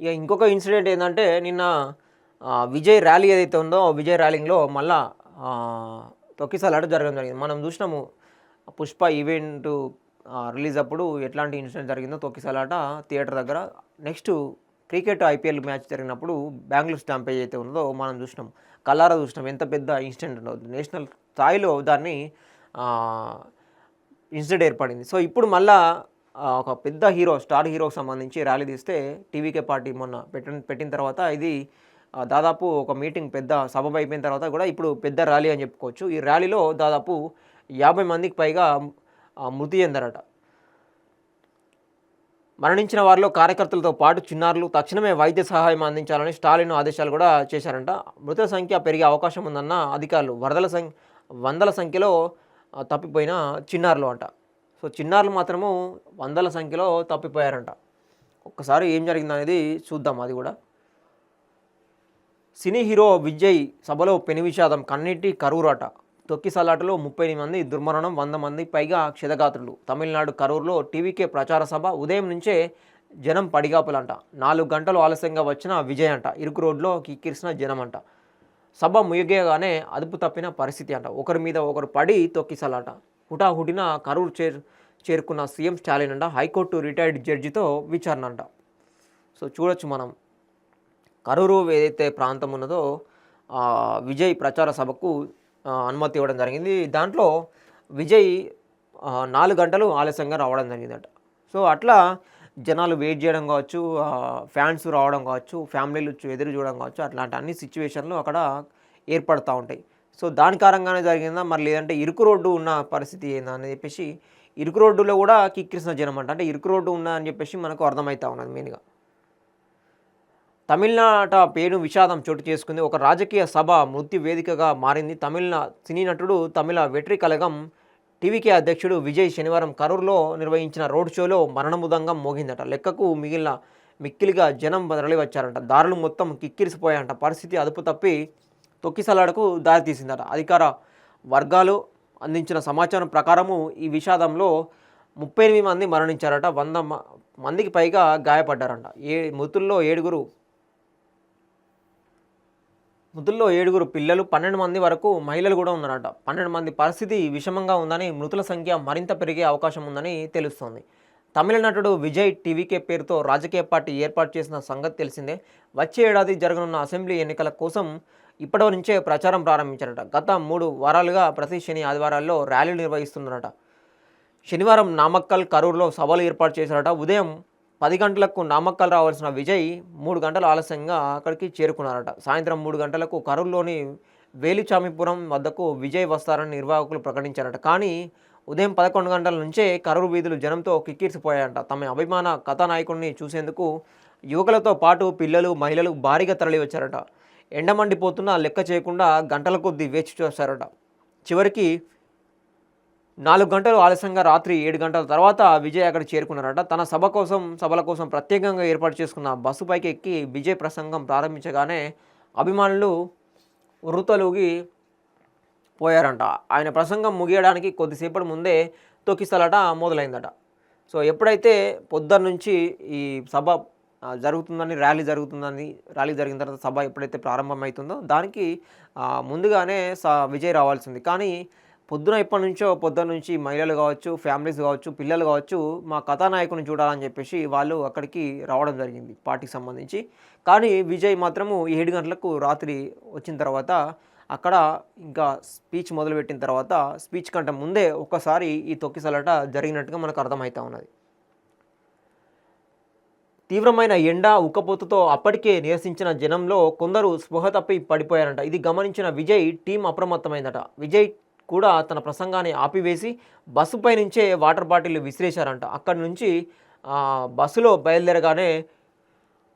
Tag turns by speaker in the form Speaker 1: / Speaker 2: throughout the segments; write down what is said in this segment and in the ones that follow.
Speaker 1: ఇక ఇంకొక ఇన్సిడెంట్ ఏంటంటే నిన్న విజయ్ ర్యాలీ ఏదైతే ఉందో విజయ్ ర్యాలీలో మళ్ళా ఆ, తొక్కిసలాట జరగడం జరిగింది. మనం చూసినాము పుష్ప ఈవెంట్ రిలీజ్ అప్పుడు ఎట్లాంటి ఇన్సిడెంట్ జరిగిందో తొక్కిసలాట థియేటర్ దగ్గర. నెక్స్ట్ క్రికెట్ ఐపీఎల్ మ్యాచ్ జరిగినప్పుడు బెంగళూరు స్టాంపేజ్ అయితే ఉందో మనం చూసినాం కల్లారా చూసినాం ఎంత పెద్ద ఇన్సిడెంట్ ఉండదు నేషనల్ స్థాయిలో దాన్ని ఇన్సిడెంట్ ఏర్పడింది. సో ఇప్పుడు మళ్ళా ఒక పెద్ద హీరో స్టార్ హీరోకి సంబంధించి ర్యాలీ తీస్తే టీవీకే పార్టీ మొన్న పెట్టిన పెట్టిన తర్వాత ఇది దాదాపు ఒక మీటింగ్ పెద్ద సభ అయిపోయిన తర్వాత కూడా ఇప్పుడు పెద్ద ర్యాలీ అని చెప్పుకోవచ్చు. ఈ ర్యాలీలో దాదాపు యాభై మందికి పైగా మృతి చెందారట. మరణించిన వారిలో కార్యకర్తలతో పాటు చిన్నారులు తక్షణమే వైద్య సహాయం అందించాలని స్టాలిన్ ఆదేశాలు కూడా చేశారంట. మృతుల సంఖ్య పెరిగే అవకాశం ఉందన్న అధికారులు వరదల సంఖ్య వందల సంఖ్యలో తప్పిపోయిన చిన్నారులు అంట. సో చిన్నారులు మాత్రము వందల సంఖ్యలో తప్పిపోయారంట. ఒక్కసారి ఏం జరిగిందనేది చూద్దాం అది కూడా. సినీ హీరో విజయ్ సభలో పెను విషాదం కన్నీటి కరూరట. తొక్కిసలాటలో ముప్పై మంది దుర్మరణం వంద మంది పైగా క్షతగాత్రులు. తమిళనాడు కరూరులో టీవీకే ప్రచార సభ ఉదయం నుంచే జనం పడిగాపులంట. నాలుగు గంటలు ఆలస్యంగా వచ్చిన విజయ్ అంట. ఇరుకు రోడ్లో కిక్కిరిసిన జనం అంట సభ ముగియగానే అదుపు తప్పిన పరిస్థితి అంట. ఒకరి మీద ఒకరు పడి తొక్కిసలాట. హుటాహుటిన కరూరు చేరు చేరుకున్న సీఎం స్టాలిన్ అంట హైకోర్టు రిటైర్డ్ జడ్జితో విచారణ అంట సో చూడొచ్చు మనం. కరూరు ఏదైతే ప్రాంతం ఉన్నదో విజయ్ ప్రచార సభకు అనుమతి ఇవ్వడం జరిగింది. దాంట్లో విజయ్ నాలుగు గంటలు ఆలస్యంగా రావడం జరిగిందట. సో అట్లా జనాలు వెయిట్ చేయడం కావచ్చు ఫ్యాన్స్ రావడం కావచ్చు ఫ్యామిలీలు ఎదురు చూడడం కావచ్చు అట్లాంటి అన్ని సిచ్యువేషన్లు అక్కడ ఏర్పడుతూ ఉంటాయి. సో దాని కారణంగానే జరిగిందా? మరి లేదంటే ఇరుకు రోడ్డు ఉన్న పరిస్థితి ఏందా? అని చెప్పేసి ఇరుకు రోడ్డులో కూడా కిక్కిరిసిన జనం అంట. అంటే ఇరుకు రోడ్డు ఉన్నా అని చెప్పేసి మనకు అర్థమవుతా ఉన్నది మెయిన్గా. తమిళనాట పేరు విషాదం చోటు చేసుకుంది. ఒక రాజకీయ సభ మృత్యు వేదికగా మారింది. తమిళ సినీ నటుడు తమిళ వెట్రి కలగం టీవీకే అధ్యక్షుడు విజయ్ శనివారం కరూర్లో నిర్వహించిన రోడ్ షోలో మరణముదంగం మోగిందట. లెక్కకు మిగిలిన మిక్కిలిగా జనం తరలి వచ్చారంట దారులు మొత్తం కిక్కిరిసిపోయాయంట. పరిస్థితి అదుపు తప్పి తొక్కిసలాడకు దారితీసిందట. అధికార వర్గాలు అందించిన సమాచారం ప్రకారము ఈ విషాదంలో ముప్పై ఎనిమిది మంది మరణించారట. వంద మందికి పైగా గాయపడ్డారంట. ఏ మృతుల్లో ఏడుగురు మృతుల్లో ఏడుగురు పిల్లలు పన్నెండు మంది వరకు మహిళలు కూడా ఉన్నారట. పన్నెండు మంది పరిస్థితి విషమంగా ఉందని మృతుల సంఖ్య మరింత పెరిగే అవకాశం ఉందని తెలుస్తోంది. తమిళ నటుడు విజయ్ టీవీకే పేరుతో రాజకీయ పార్టీ ఏర్పాటు చేసిన సంగతి తెలిసిందే. వచ్చే ఏడాది జరగనున్న అసెంబ్లీ ఎన్నికల కోసం ఇప్పటి నుంచే ప్రచారం ప్రారంభించారట. గత మూడు వారాలుగా ప్రతి శని ఆదివారాల్లో ర్యాలీలు నిర్వహిస్తున్నారట శనివారం నామక్కల్ కరూరులో సభలు ఏర్పాటు చేశారట. ఉదయం పది గంటలకు నామక్కల్ రావాల్సిన విజయ్ మూడు గంటల ఆలస్యంగా అక్కడికి చేరుకున్నారట. సాయంత్రం మూడు గంటలకు కరూరులోని వేలిచామిపురం వద్దకు విజయ్ వస్తారని నిర్వాహకులు ప్రకటించారట. కానీ ఉదయం పదకొండు గంటల నుంచే కరూరు వీధులు జనంతో కిక్కిరిసిపోయాయంట. తమ అభిమాన కథానాయకుడిని చూసేందుకు యువకులతో పాటు పిల్లలు మహిళలు భారీగా తరలి వచ్చారట ఎండమండిపోతున్నా లెక్క చేయకుండా గంటల కొద్దీ వేచి చూశారట. చివరికి నాలుగు గంటలు ఆలస్యంగా రాత్రి ఏడు గంటల తర్వాత విజయ్ అక్కడ చేరుకున్నారట. తన సభ కోసం సభల కోసం ప్రత్యేకంగా ఏర్పాటు చేసుకున్న బస్సు పైకి ఎక్కి విజయ్ ప్రసంగం ప్రారంభించగానే అభిమానులు వృతలుగి పోయారంట. ఆయన ప్రసంగం ముగియడానికి కొద్దిసేపటి ముందే తొక్కిసలాట మొదలైందట. సో ఎప్పుడైతే పొద్దున్న నుంచి ఈ సభ జరుగుతుందని ర్యాలీ జరుగుతుందని ర్యాలీ జరిగిన తర్వాత సభ ఎప్పుడైతే ప్రారంభమవుతుందో దానికి ముందుగానే స విజయ్ రావాల్సింది. కానీ పొద్దున ఎప్పటి నుంచో పొద్దున్న నుంచి మహిళలు కావచ్చు ఫ్యామిలీస్ కావచ్చు పిల్లలు కావచ్చు మా కథానాయకుని చూడాలని చెప్పేసి వాళ్ళు అక్కడికి రావడం జరిగింది పార్టీకి సంబంధించి. కానీ విజయ్ మాత్రము ఏడు గంటలకు రాత్రి వచ్చిన తర్వాత అక్కడ ఇంకా స్పీచ్ మొదలుపెట్టిన తర్వాత స్పీచ్ కంటే ముందే ఒక్కసారి ఈ తొక్కిసలాట జరిగినట్టుగా మనకు అర్థమవుతా ఉన్నది. తీవ్రమైన ఎండ ఉక్కపోతతో అప్పటికే నిరసించిన జనంలో కొందరు స్పృహ తప్పి పడిపోయారంట. ఇది గమనించిన విజయ్ టీం అప్రమత్తమైందట. విజయ్ కూడా తన ప్రసంగాన్ని ఆపివేసి బస్సుపై నుంచే వాటర్ బాటిల్ విసిరేశారంట. అక్కడి నుంచి బస్సులో బయలుదేరగానే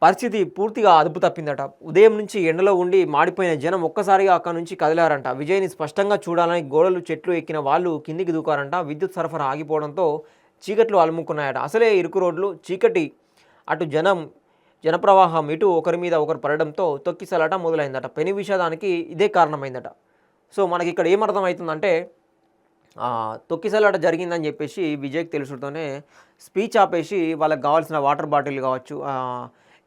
Speaker 1: పరిస్థితి పూర్తిగా అదుపు తప్పిందట. ఉదయం నుంచి ఎండలో ఉండి మాడిపోయిన జనం ఒక్కసారిగా అక్కడి నుంచి కదిలారంట. విజయ్ని స్పష్టంగా చూడాలని గోడలు చెట్లు ఎక్కిన వాళ్ళు కిందికి దూకారంట. విద్యుత్ సరఫరా ఆగిపోవడంతో చీకట్లు అలుముకున్నాయట. అసలే ఇరుకు రోడ్లు చీకటి అటు జనం జనప్రవాహం ఇటు ఒకరి మీద ఒకరు పడడంతో తొక్కిసలాట మొదలైందట. పెను విషాదానికి ఇదే కారణమైందట. సో మనకి ఇక్కడ ఏమర్థమవుతుందంటే తొక్కిసలాట జరిగిందని చెప్పేసి విజయ్కి తెలుసుతోనే స్పీచ్ ఆపేసి వాళ్ళకి కావాల్సిన వాటర్ బాటిల్ కావచ్చు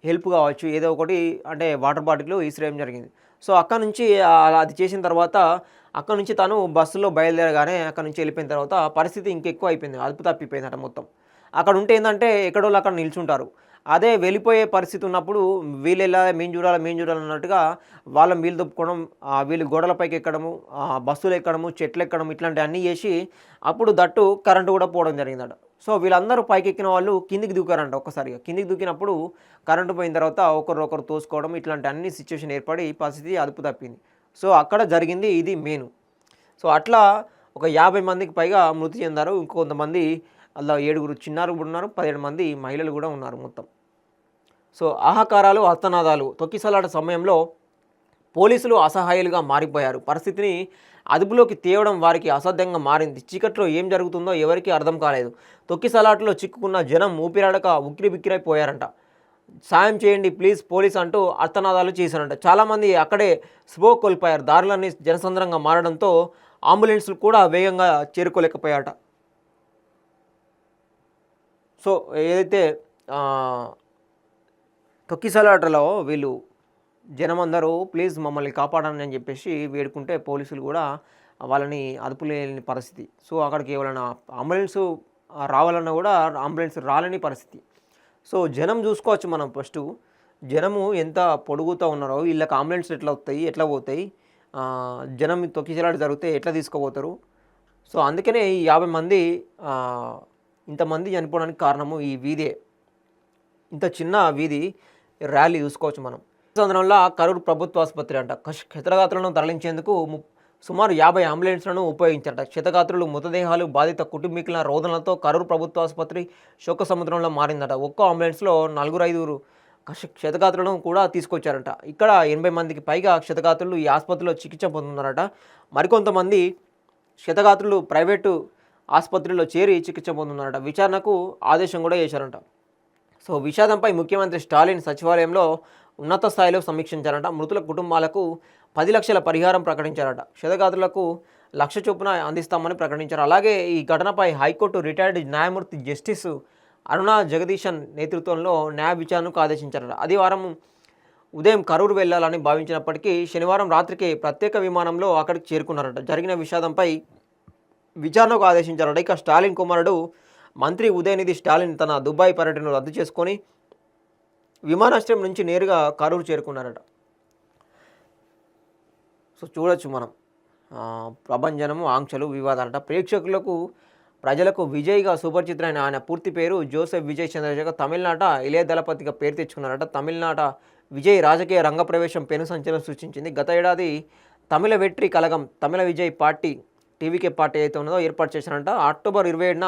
Speaker 1: హెల్ప్ కావచ్చు ఏదో ఒకటి అంటే వాటర్ బాటిల్ ఇసిరేయడం జరిగింది. సో అక్కడ నుంచి అది చేసిన తర్వాత అక్కడ నుంచి తను బస్సులో బయలుదేరగానే అక్కడ నుంచి వెళ్ళిపోయిన తర్వాత పరిస్థితి ఇంకెక్కువ అయిపోయింది అదుపు తప్పిపోయిందట మొత్తం. అక్కడ ఉంటే ఏంటంటే ఎక్కడోళ్ళు అక్కడ నిల్చుంటారు. అదే వెళ్ళిపోయే పరిస్థితి ఉన్నప్పుడు వీళ్ళు వెళ్ళాలి మేము చూడాలి మేము చూడాలి అన్నట్టుగా వాళ్ళ వీళ్ళు దొప్పుకోవడం వీళ్ళు గోడలపైకి ఎక్కడము బస్సులు ఎక్కడము చెట్లు ఎక్కడం ఇట్లాంటివి అన్నీ చేసి అప్పుడు దట్టు కరెంటు కూడా పోవడం జరిగిందట. సో వీళ్ళందరూ పైకి ఎక్కిన వాళ్ళు కిందికి దూకారంట ఒక్కసారిగా. కిందికి దూకినప్పుడు కరెంటు పోయిన తర్వాత ఒకరినొకరు తోసుకోవడం ఇట్లాంటి అన్ని సిచ్యువేషన్ ఏర్పడి పరిస్థితి అదుపు తప్పింది. సో అక్కడ జరిగింది ఇది మెయిన్. సో అట్లా ఒక యాభై మందికి పైగా మృతి చెందారు. ఇంకొంతమంది అలా ఏడుగురు చిన్నారు కూడా ఉన్నారు పదిహేడు మంది మహిళలు కూడా ఉన్నారు మొత్తం. సో ఆహాకారాలు అర్థనాదాలు తొక్కిసలాట సమయంలో పోలీసులు అసహాయులుగా మారిపోయారు. పరిస్థితిని అదుపులోకి తేవడం వారికి అసాధ్యంగా మారింది. చీకట్లో ఏం జరుగుతుందో ఎవరికీ అర్థం కాలేదు. తొక్కిసలాటలో చిక్కుకున్న జనం ఊపిరాడక ఉక్కిరి బిక్కిరైపోయారంట సాయం చేయండి ప్లీజ్ పోలీస్ అంటూ అర్థనాదాలు చేశారంట. చాలామంది అక్కడే స్పో కోల్పోయారు. దారులన్నీ జనసంద్రంగా మారడంతో అంబులెన్స్లు కూడా వేగంగా చేరుకోలేకపోయాట సో ఏదైతే ఆ, తొక్కిసలాటలో వీళ్ళు జనం అందరూ ప్లీజ్ మమ్మల్ని కాపాడండి అని చెప్పేసి వేడుకుంటే పోలీసులు కూడా వాళ్ళని అదుపులేని పరిస్థితి. సో అక్కడికి ఎవరైనా అంబులెన్స్ రావాలన్నా కూడా అంబులెన్స్ రాలేని పరిస్థితి. సో జనం చూసుకోవచ్చు మనం ఫస్ట్. జనము ఎంత పొడుగుతూ ఉన్నారో వీళ్ళకి అంబులెన్స్ ఎట్లా వస్తాయి ఎట్లా పోతాయి జనం తొక్కిసలాట జరిగితే ఎట్లా తీసుకుపోతారు? సో అందుకనే ఈ యాభై మంది ఇంతమంది చనిపోవడానికి కారణము ఈ వీధే. ఇంత చిన్న వీధి ర్యాలీ చూసుకోవచ్చు మనం. సందర్భంలో కరూరు ప్రభుత్వ ఆసుపత్రి అంట. కష్- క్షతగాత్రులను తరలించేందుకు ము- సుమారు యాభై అంబులెన్స్లను ఉపయోగించారట. క్షతగాత్రులు మృతదేహాలు బాధిత కుటుంబీకుల రోదనలతో కరూరు ప్రభుత్వ ఆసుపత్రి శోక సముద్రంలో మారిందట. ఒక్కో అంబులెన్స్లో నలుగురు ఐదుగురు కష క్షతగాత్రులను కూడా తీసుకొచ్చారట. ఇక్కడ ఎనభై మందికి పైగా క్షతగాత్రులు ఈ ఆసుపత్రిలో చికిత్స పొందుతున్నారట. మరికొంతమంది క్షతగాత్రులు ప్రైవేటు ఆసుపత్రిలో చేరి చికిత్స పొందుతున్నారట. విచారణకు ఆదేశం కూడా చేశారంట. సో విషాదంపై ముఖ్యమంత్రి స్టాలిన్ సచివాలయంలో ఉన్నత స్థాయిలో సమీక్షించారట. మృతుల కుటుంబాలకు పది లక్షల పరిహారం ప్రకటించారట. క్షతగాతులకు లక్ష చొప్పున అందిస్తామని ప్రకటించారు. అలాగే ఈ ఘటనపై హైకోర్టు రిటైర్డ్ న్యాయమూర్తి జస్టిస్ అరుణా జగదీశన్ నేతృత్వంలో న్యాయ విచారణకు ఆదేశించారట. ఆదివారం ఉదయం కరూరు వెళ్ళాలని భావించినప్పటికీ శనివారం రాత్రికి ప్రత్యేక విమానంలో అక్కడికి చేరుకున్నారట. జరిగిన విషాదంపై విచారణకు ఆదేశించారట. ఇక స్టాలిన్ కుమారుడు మంత్రి ఉదయనిధి స్టాలిన్ తన దుబాయ్ పర్యటనను రద్దు చేసుకొని విమానాశ్రయం నుంచి నేరుగా కరూరు చేరుకున్నారట. సో చూడొచ్చు మనం. ప్రభంజనము ఆంక్షలు వివాదాలట. ప్రేక్షకులకు ప్రజలకు విజయ్గా సుపరిచితులైన ఆయన పూర్తి పేరు జోసెఫ్ విజయ్ చంద్రశేఖర్. తమిళనాట ఇళయ దళపతిగా పేరు తెచ్చుకున్నారట. తమిళనాట విజయ్ రాజకీయ రంగ ప్రవేశం పెను సంచలనం సృష్టించింది. గత ఏడాది Tamil Vettri Kazhagam Tamil Vijay party TVK party అయితే ఉన్నదో ఏర్పాటు చేశారంట. అక్టోబర్ ఇరవై ఏడున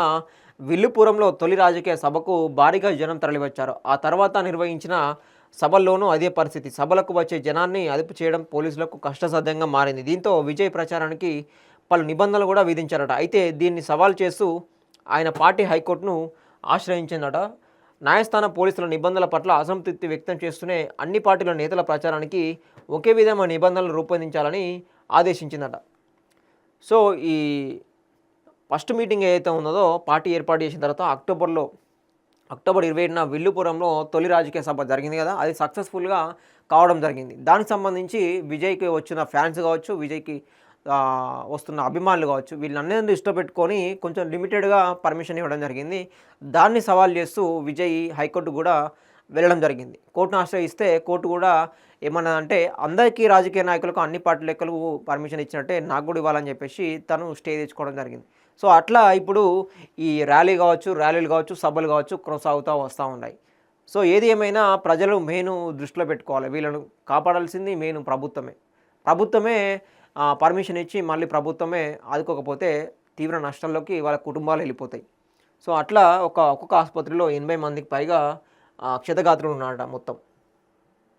Speaker 1: విల్లుపురంలో తొలి రాజకీయ సభకు భారీగా జనం తరలివచ్చారు. ఆ తర్వాత నిర్వహించిన సభల్లోనూ అదే పరిస్థితి. సభలకు వచ్చే జనాన్ని అదుపు చేయడం పోలీసులకు కష్టసాధ్యంగా మారింది. దీంతో విజయ్ ప్రచారానికి పలు నిబంధనలు కూడా విధించారట. అయితే దీన్ని సవాల్ చేస్తూ ఆయన పార్టీ హైకోర్టును ఆశ్రయించిందట. న్యాయస్థానం పోలీసుల నిబంధనల పట్ల అసంతృప్తి వ్యక్తం చేస్తూనే అన్ని పార్టీల నేతల ప్రచారానికి ఒకే విధమైన నిబంధనలు రూపొందించాలని ఆదేశించిందట. సో ఈ ఫస్ట్ మీటింగ్ ఏదైతే ఉన్నదో పార్టీ ఏర్పాటు చేసిన తర్వాత అక్టోబర్లో అక్టోబర్ ఇరవై ఏడున విల్లుపురంలో తొలి రాజకీయ సభ జరిగింది కదా అది సక్సెస్ఫుల్గా కావడం జరిగింది. దానికి సంబంధించి విజయ్కి వచ్చిన ఫ్యాన్స్ కావచ్చు విజయ్కి వస్తున్న అభిమానులు కావచ్చు వీళ్ళందరినీ ఇష్టపెట్టుకొని కొంచెం లిమిటెడ్గా పర్మిషన్ ఇవ్వడం జరిగింది. దాన్ని సవాల్ చేస్తూ విజయ్ హైకోర్టు కూడా వెళ్ళడం జరిగింది. కోర్టును ఆశ్రయిస్తే కోర్టు కూడా ఏమన్నా అంటే అందరికీ రాజకీయ నాయకులకు అన్ని పార్టీ లెక్కలు పర్మిషన్ ఇచ్చినట్టే నాకు కూడా ఇవ్వాలని చెప్పేసి తను స్టే తెచ్చుకోవడం జరిగింది. సో అట్లా ఇప్పుడు ఈ ర్యాలీ కావచ్చు ర్యాలీలు కావచ్చు సభలు కావచ్చు కొనసాగుతూ వస్తూ ఉన్నాయి. సో ఏది ఏమైనా ప్రజలు మెయిన్ దృష్టిలో పెట్టుకోవాలి. వీళ్ళను కాపాడాల్సింది మెయిన్ ప్రభుత్వమే. ప్రభుత్వమే పర్మిషన్ ఇచ్చి మళ్ళీ ప్రభుత్వమే ఆదుకోకపోతే తీవ్ర నష్టంలోకి వాళ్ళ కుటుంబాలు వెళ్ళిపోతాయి. సో అట్లా ఒక ఒక్కొక్క ఆసుపత్రిలో ఎనభై మందికి పైగా క్షతగాత్రులు ఉన్నారట మొత్తం.